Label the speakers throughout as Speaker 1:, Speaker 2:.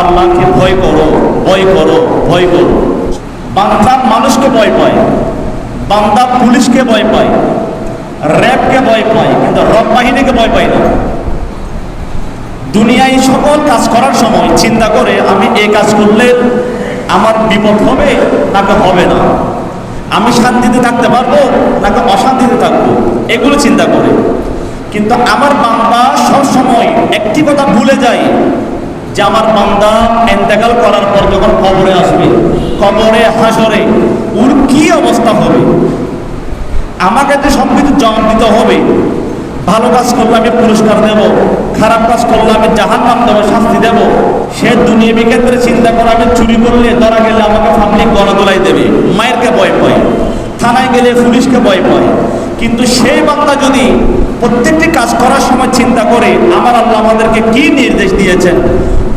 Speaker 1: আল্লাহকে ভয় করো। ভয় করো ভয় করো মানুষকে ভয় পায়, বান্দা পুলিশকে ভয় পায়, র্যাবকে ভয় পায়, কিন্তু রব বাহিনীকে ভয় পায় না। দুনিয়ায় সকল কাজ করার সময় চিন্তা করে, আমি এই কাজ করলে আমার বিপদ হবে, নাকি হবে না। আমি শান্তিতে থাকতে পারব, নাকি অশান্তিতে থাকব, এগুলো চিন্তা করে। কিন্তু আমার বান্দা সব সময় একটি কথা ভুলে যায় যে আমার বান্দা এন্তেকাল করার পর যখন কবরে আসবে, কবরে, হাসরে ওর কি অবস্থা হবে? আমাকে যে সব কিছু জবাব দিতে হবে ভালো কাজ করলে আমি পুরস্কার দেব, খারাপ কাজ করলে আমি জাহান নাম দেবো, শাস্তি দেব। সে দুনিয়া ক্ষেত্রে চিন্তা করে আমি চুরি করলে ধরা গেলে আমাকে ফামলি গণদোলাই দেবে। মায়েরকে ভয় পায়, থানায় গেলে পুলিশকে ভয় পায়। কিন্তু সেই বান্দা যদি প্রত্যেকটি কাজ করার সময় চিন্তা করে, আমার আল্লাহ আমাদেরকে কি নির্দেশ দিয়েছেন?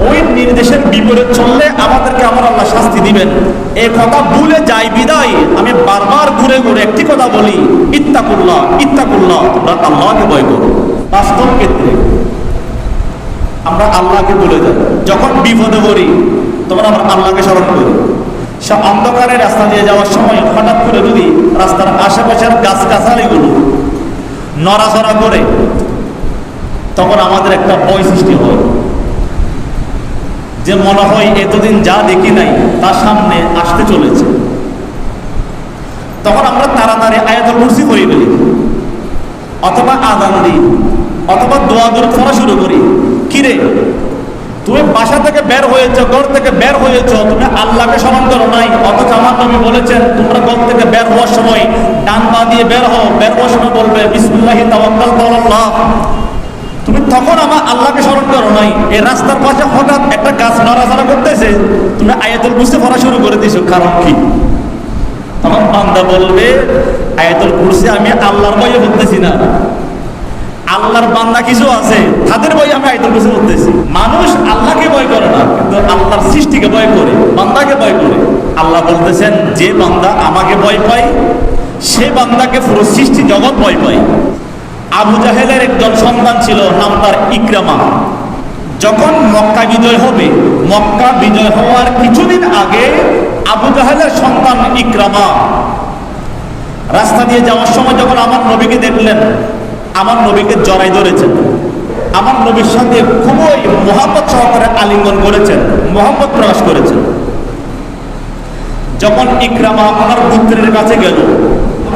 Speaker 1: ওই নির্দেশের বিপরীত চললে আমাদেরকে আমার আল্লাহ শাস্তি দিবেন। এই কথা ভুলে যাই বিদায়। আমি বারবার ঘুরে ঘুরে একটি কথা বলি, ইত্তাকুল্লাহ ইত্তাকুল্লাহ। তোমরা আল্লাহকে ভয় করো। বাস্তব ক্ষেত্রে আমরা আল্লাহকে ভুলে যাই। যখন বিপদে পড়ি, তখন আমরা আল্লাহকে স্মরণ করি। সে অন্ধকারে রাস্তা দিয়ে যাওয়ার সময় হঠাৎ করে যদি রাস্তার আশেপাশের গাছ গাছালিগুলো নড়াচড়া করে, তখন আমাদের একটা ভয় সৃষ্টি হয়। যে মনে হয় এতদিন যা দেখি নাই, তার সামনে আসতে চলেছে। তখন আমরা তাড়াতাড়ি আয়াতুল কুরসি করি ফেলি অথবা আদান দিই, অথবা দোয়া দূর করা শুরু করি। কিরে তুমি বাসা থেকে বের হয়েছো, ঘর থেকে বের হয়েছো, তুমি আল্লাহকে স্মরণ করো নাই, অথচ আমার নবী বলেছেন, তোমরা ঘর থেকে বের হওয়ার সময় ডান পা দিয়ে বের হও, বের হওয়ার সময় বলবে, বিসমুল্লাহি তাওয়াক্কাল আল্লাহ তুমি তখন আমার আল্লাহকে স্মরণ করো নাই। এই রাস্তার পাশে হঠাৎ একটা গাছ নড়াচড়া করতেছে। তুমি আয়াতুল কুরসি পড়া শুরু করে দিছো, কারণ কি? তখন বান্দা বলবে, আয়াতুল কুরসি আমি আল্লাহর বইয়ে বলতেছি না। আল্লাহর বান্দা কিছু আছে, তাদের বই আমি আয়াতুল কুরসি বলতেছি মানুষ আল্লাহকে ভয় করে না, কিন্তু আল্লাহর সৃষ্টিকে ভয় করে, বান্দাকে ভয় করে। আল্লাহ বলতেছেন, যে বান্দা আমাকে ভয় পায়, সে বান্দাকে পুরো সৃষ্টি জগৎ ভয় পায়। আবু জাহেলের একজন সন্তান ছিল, নাম তার ইকরামা। যখন মক্কা বিজয় হবে, মক্কা বিজয় হওয়ার কিছুদিন আগে আবু জাহেলের সন্তান ইকরামা। রাস্তা দিয়ে যাওয়ার সময় যখন আমার নবীকে দেখলেন, আমার নবীকে জড়াই ধরেছেন। আমার নবীর সাথে খুবই মোহাম্মত সহকারে আলিঙ্গন করেছেন মোহাম্মত প্রকাশ করেছেন। যখন ইকরামা আমার পুত্রের কাছে গেল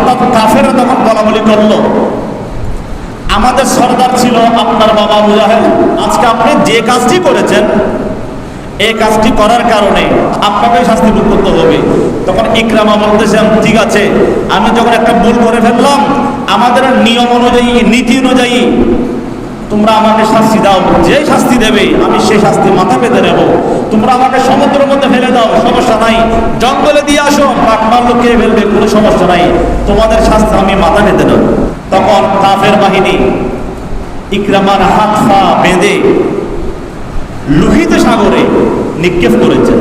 Speaker 1: তখন কাফেরা তখন বলা বলি করল আমাদের সর্দার ছিল আপনার বাবা মুজাহেদ। আজকে আপনি যে কাজটি করেছেন, এই কাজটি করার কারণে আপনাকে শাস্তি ভোগ করতে হবে। তখন ইকরামা বলতেছেন ঠিক আছে। আমি যখন একটা ভুল করে ফেললাম, আমাদের নিয়ম অনুযায়ী, নীতি অনুযায়ী, তোমরা আমাকে শাস্তি দাও। যে শাস্তি দেবে, আমি সেই শাস্তি মাথা পেতে নেব। তোমরা আমাকে সমুদ্রের মধ্যে ফেলে দাও, সমস্যা নাই। জঙ্গলে দিয়ে আসো কাকমার লোক ফেলবে, কোনো সমস্যা নাই। তোমাদের শাস্তি আমি মাথা পেতে নেব। কাফের বাহিনী, ইকরামার হাত পা বেঁধে লোহিত সাগরে নিক্ষেপ করেছেন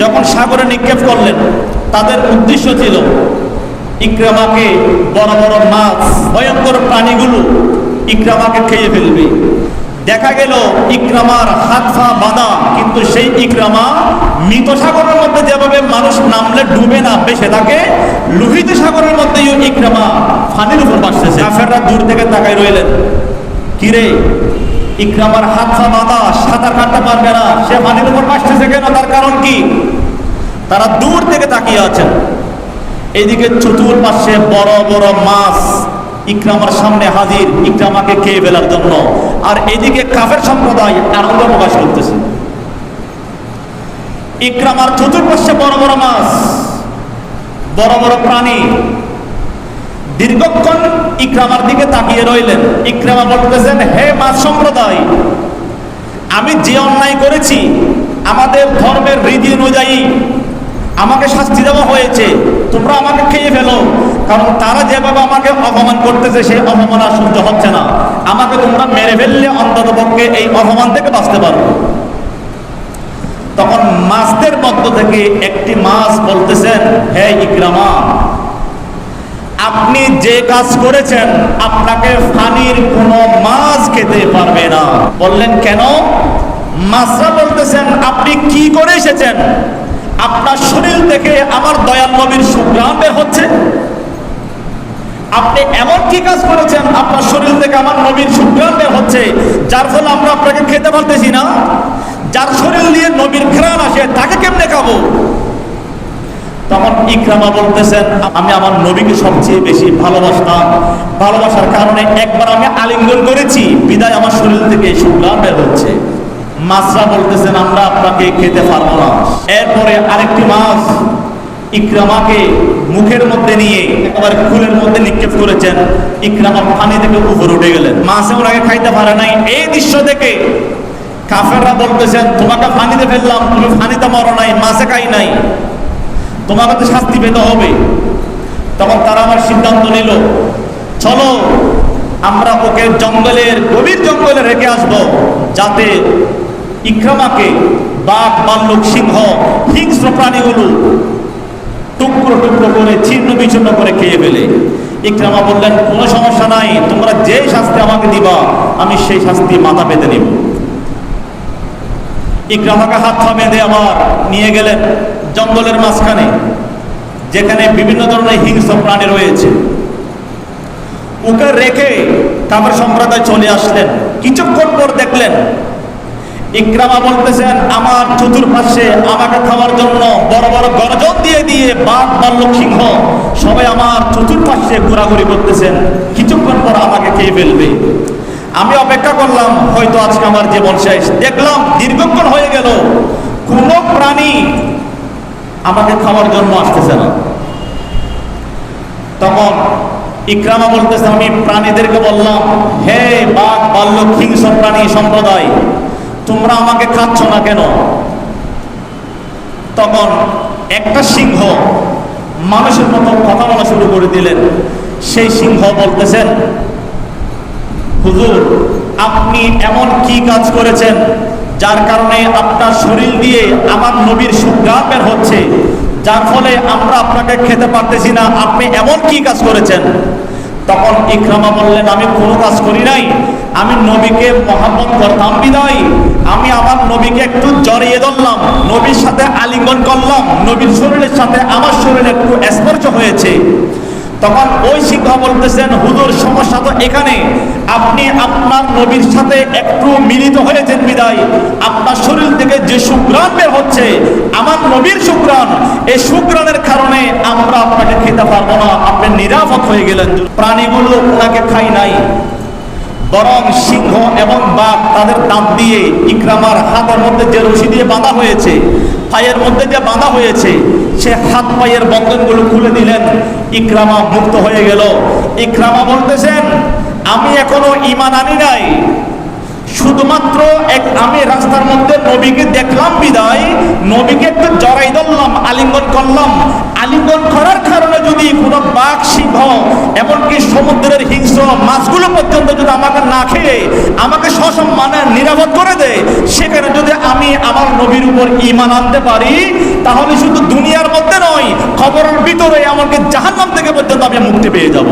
Speaker 1: যখন সাগরে নিক্ষেপ করলেন, তাদের উদ্দেশ্য ছিল ইকরামাকে বড় বড় মাছ, ভয়ঙ্কর প্রাণীগুলো ইকরামাকে খেয়ে ফেলবে। দেখা গেল ইকরামার হাত পা বাঁধা, কিন্তু সেই ইকরামা মৃত সাগরের মধ্যে যেভাবে মানুষ নামলে ডুবে না বেসে থাকে লোহিত সাগরের মধ্যেও ইকরামা ফানির উপর বাসতেছে। কাফেররা দূর থেকে তাকাই রইলেন। কিরে? ইকরামার হাত পা বাঁধা সাঁতার কাটতে পারবে না। সে পানির উপর বাসতেছে কেন? তার কারণ কি? তারা দূর থেকে তাকিয়ে আছেন। এদিকে চতুর্পাশে বড় বড় মাছ ইকরামার সামনে হাজির। ইকরামাকে খেয়ে ফেলার জন্য। আর এদিকে কাফের সম্প্রদায় আনন্দ প্রকাশ করতেছে। ইকরামার চতুর্পাশে বড় বড় মাছ, বড় বড় প্রাণী। দীর্ঘক্ষণ ইকরামার দিকে তাকিয়ে রইলেন। ইকরামা বলতেছেন, হে মাছ সম্প্রদায়, আমি যে অন্যায় করেছি, আমাদের ধর্মের রীতি অনুযায়ী আমাকে শাস্তি দেওয়া হয়েছে। তোমরা আমাকে খেয়ে ফেলো, কারণ তারা যেভাবে আমাকে অপমান করতেছে, সেই অপমান আর সহ্য হচ্ছে না। আমাকে তোমরা মেরে ফেললে অন্তত পক্ষে এই অপমান থেকে বাঁচতে পারো। তখন মাছদের মধ্য থেকে একটি মাছ বলতেছেন, হে ইকরামা, আপনি যে কাজ করেছেন, আপনাকে ফানির কোনো মাছ খেতে পারবে না। বললেন, কেন? মাছরা বলতেছেন, আপনি কি করে এসেছেন? আপনার শরীর থেকে আমার দয়াল নবীর সুগ্রাম হচ্ছে। আপনি এমন কি কাজ করেছেন, আপনার শরীর থেকে আমার নবীর সুগ্রাম হচ্ছে, যার ফলে আমরা আপনাকে খেতে পারতেছি না? যার শরীর দিয়ে নবীর ঘ্রাণ আসে, তাকে কেমনে খাব? তখন ইকরামা বলতেছেন, আমি আমার নবীকে সবচেয়ে বেশি ভালোবাসতাম। ভালোবাসার কারণে একবার আমি আলিঙ্গন করেছি, বিদায় আমার শরীর থেকে সুগ্রাম বের হচ্ছে। মাছরা বলতেছেন, আমরা আপনাকে খেতে পারব না। এরপরে আরেকটি মাছ ইকরামাকে মুখের মধ্যে নিয়ে একেবারে ফুলের মধ্যে নিক্ষেপ করেছেন। ইকরামা পানি থেকে উপরে উঠে গেলেন। মাছে ওনাকে খাইতে পারে নাই। এই দৃশ্য দেখে কাফেররা বলতেছেন, তোমাকে পানিতে ফেললাম, তুমি পানিতে মরো নাই, মাছে খাই নাই। তোমাকে তো শাস্তি পেতে হবে। তখন তারা আমার সিদ্ধান্ত নিল, চলো, আমরা ওকে জঙ্গলের, গভীর জঙ্গলে রেখে আসব, যাতে ইকরামাকে বাঘ, বাল্লুক, সিংহ, হিংস্র প্রাণীগুলো টুকরো টুকরো করে, ছিন্ন বিচ্ছিন্ন করে খেয়ে ফেলে। ইকরামা বললেন, কোনো সমস্যা নাই, তোমরা যে শাস্তি আমাকে দিবা, আমি সেই শাস্তি মাথা পেতে নিব। ইকরামাকে হাত পা আবার নিয়ে গেলেন জঙ্গলের মাঝখানে, যেখানে বিভিন্ন ধরনের হিংস্র প্রাণী রয়েছে। ওকে রেখে কাবার সম্প্রদায় চলে আসলেন। কিছুক্ষণ পর দেখলেন, ইকরামা বলতেছেন, আমার চতুর্পাশে আমাকে খাওয়ার জন্য বড় বড় গর্জন দিয়ে দিয়ে বাঘ, বাল্লক, সিংহ সবাই আমার চতুর্পাশে ঘোরাঘুরি করতেছেন। কিছুক্ষণ পর আমাকে খেয়ে ফেলবে। আমি অপেক্ষা করলাম, হয়তো আজকে আমার জীবন শেষ। দেখলাম, দীর্ঘক্ষণ হয়ে গেল। কোন প্রাণী আমাকে খাওয়ার জন্য আসতেছে না। তখন ইকরামা বলতেছে, আমি প্রাণীদেরকে বললাম, হে বাঘ, বাল্য, হিংস্র প্রাণী সম্প্রদায়, তোমরা আমাকে খাচ্ছ না কেন? তখন একটা সিংহ মানুষের মতো কথা বলা শুরু করে দিলেন। সেই সিংহ বলতেছেন হুজুর, আপনি এমন কি কাজ করেছেন যার কারণে আপনার শরীর দিয়ে আমার নবীর সুগ্রাম বের হচ্ছে, যার ফলে আমরা আপনাকে খেতে পারতেছি না, আপনি এমন কি কাজ করেছেন? তখন ইকরামা বললেন, আমি কোনো কাজ করি নাই, আমি নবীকে মহাব্বত করতাম, বিদায়। আমি আমার নবীকে একটু জড়িয়ে ধরলাম, নবীর সাথে আলিঙ্গন করলাম, নবীর শরীরের সাথে আমার শরীরে একটু স্পর্শ হয়েছে। তখন ওই শিক্ষা বলতেছেন, হুজুর, সমস্যা তো এখানে। আপনি আপনার নবীর সাথে একটু মিলিত হয়েছেন বিদায়। আপনার শরীর থেকে যে সুগ্রাণ বের হচ্ছে, আমার নবীর সুগ্রাণ এই সুগ্রাণের কারণে আমরা আপনাকে খেতে পারব না। আপনি নিরাপদ হয়ে গেলেন। প্রাণীগুলো ওনাকে খাই নাই। বরং সিংহ এবং বাঘ তাদের দাঁত দিয়ে ইকরামার হাতের মধ্যে যে রশি দিয়ে বাঁধা হয়েছে পায়ের মধ্যে যে বাঁধা হয়েছে, সে হাত পায়ের বন্ধনগুলো খুলে দিলেন। ইকরামা মুক্ত হয়ে গেল। ইকরামা বলতেছেন, আমি এখনও ইমান আনি নাই। শুধুমাত্র এক আমি রাস্তার মধ্যে নবীকে দেখলাম বিদায়, নবীকে একটু জড়াই ধরলাম, আলিঙ্গন করলাম। আলিঙ্গন করার কারণে যদি কোনো বাঘ সিংহ এমনকি সমুদ্রের হিংস্র মাছগুলো পর্যন্ত যদি আমাকে না খেয়ে আমাকে সসম্মানে নিরাপদ করে দেয় সেখানে যদি আমি আমার নবীর উপর ইমান আনতে পারি, তাহলে শুধু দুনিয়ার মধ্যে নয়, খবরের ভিতরে আমাকে জাহান্নাম থেকে পর্যন্ত আমি মুক্তি পেয়ে যাব।